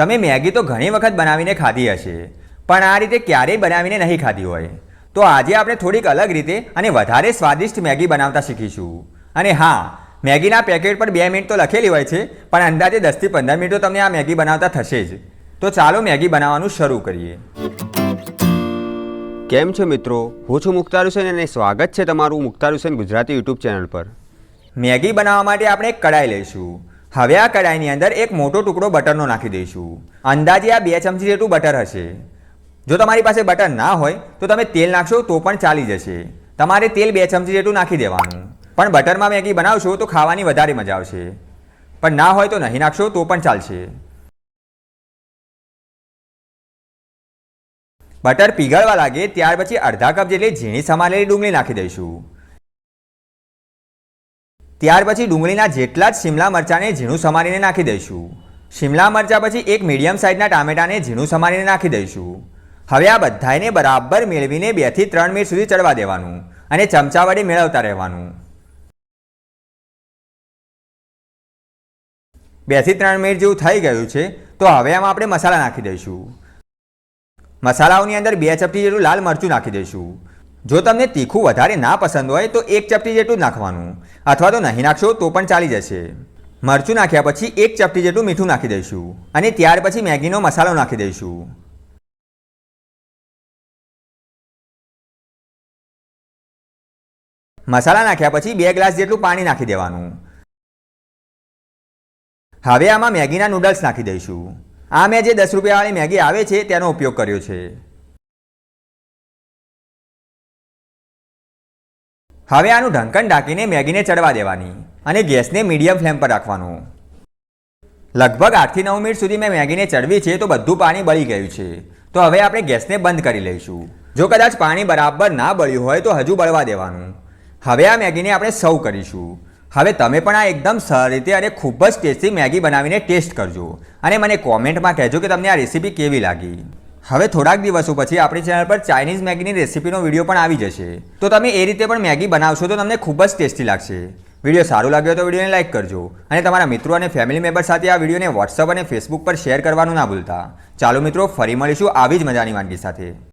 તમે મેગી તો ઘણી વખત બનાવીને ખાધી હશે, પણ આ રીતે ક્યારેય બનાવીને નહીં ખાધી હોય. તો આજે આપણે થોડીક અલગ રીતે અને વધારે સ્વાદિષ્ટ મેગી બનાવતા શીખીશું. અને હા, મેગીના પેકેટ પર બે મિનિટ તો લખેલી હોય છે, પણ અંદાજે દસથી પંદર મિનિટ તો તમને આ મેગી બનાવતા થશે જ. તો ચાલો મેગી બનાવવાનું શરૂ કરીએ. કેમ છો મિત્રો? હું છું મુખ્તાર હુસેન અને સ્વાગત છે તમારું મુખ્તાર હુસેન ગુજરાતી યુટ્યુબ ચેનલ પર. મેગી બનાવવા માટે આપણે એક કડાઈ લઈશું. હવે આ કડાઈની અંદર એક મોટો ટુકડો બટરનો નાખી દઈશું. અંદાજે આ બે ચમચી જેટલું બટર હશે. જો તમારી પાસે બટર ના હોય તો તમે તેલ નાખશો તો પણ ચાલી જશે. તમારે તેલ બે ચમચી જેટલું નાખી દેવાનું. પણ બટરમાં મેગી બનાવશો તો ખાવાની વધારે મજા આવશે. પણ ના હોય તો નહીં નાખશો તો પણ ચાલશે. બટર પીગળવા લાગે ત્યાર પછી અડધા કપ જેટલી ઝીણી સમારેલી ડુંગળી નાખી દઈશું. ત્યાર પછી ડુંગળીના જેટલા જ શિમલા મરચાંને ઝીણું સમારીને નાખી દઈશું. શિમલા મરચાં પછી એક મીડિયમ સાઇઝના ટામેટાને ઝીણું સમારીને નાખી દઈશું. હવે આ બધાને બરાબર મેળવીને બેથી ત્રણ મિનિટ સુધી ચડવા દેવાનું અને ચમચા વડે મેળવતા રહેવાનું. બેથી ત્રણ મિનિટ જેવું થઈ ગયું છે, તો હવે આમાં આપણે મસાલા નાખી દઈશું. મસાલાઓની અંદર બે ચપટી જેટલું લાલ મરચું નાખી દઈશું. જો તમને તીખું વધારે ના પસંદ હોય તો એક ચપટી જેટલું જ નાખવાનું. અથવા તો નહીં નાખશો તો પણ ચાલી જશે. મરચું નાખ્યા પછી એક ચપટી જેટલું મીઠું નાખી દઈશું. અને ત્યાર પછી મેગીનો મસાલો નાખી દઈશું. મસાલા નાખ્યા પછી બે ગ્લાસ જેટલું પાણી નાખી દેવાનું. હવે આમાં મેગીના નૂડલ્સ નાખી દઈશું. આ મેં જે દસ રૂપિયાવાળી મેગી આવે છે, તેનો ઉપયોગ કર્યો છે. હવે આનું ઢંકણ ઢાંકીને મેગીને ચડવા દેવાની અને ગેસને મીડિયમ ફ્લેમ પર રાખવાનો. લગભગ આઠથી નવ મિનિટ સુધી મેં મેગીને ચડવી છે, તો બધું પાણી બળી ગયું છે. તો હવે આપણે ગેસને બંધ કરી લઈશું. જો કદાચ પાણી બરાબર ના બળ્યું હોય, તો હજુ બળવા દેવાનું. હવે આ મેગીને આપણે સર્વ કરીશું. હવે તમે પણ આ એકદમ સરળ રીતે અને ખૂબ જ ટેસ્ટી મેગી બનાવીને ટેસ્ટ કરજો. અને મને કોમેન્ટમાં કહેજો કે તમને આ રેસીપી કેવી લાગી. હવે થોડાક દિવસો પછી આપણી ચેનલ પર ચાઇનીઝ મેગીની રેસીપીનો વીડિયો પણ આવી જશે. તો તમે એ રીતે પણ મેગી બનાવશો તો તમને ખૂબ જ ટેસ્ટી લાગશે. વીડિયો સારું લાગ્યો તો વિડીયોને લાઇક કરજો. અને તમારા મિત્રો અને ફેમિલી મેમ્બર સાથે આ વિડીયોને વોટ્સઅપ અને ફેસબુક પર શેર કરવાનું ના ભૂલતા. ચાલો મિત્રો, ફરી મળીશું આવી જ મજાની વાનગી સાથે.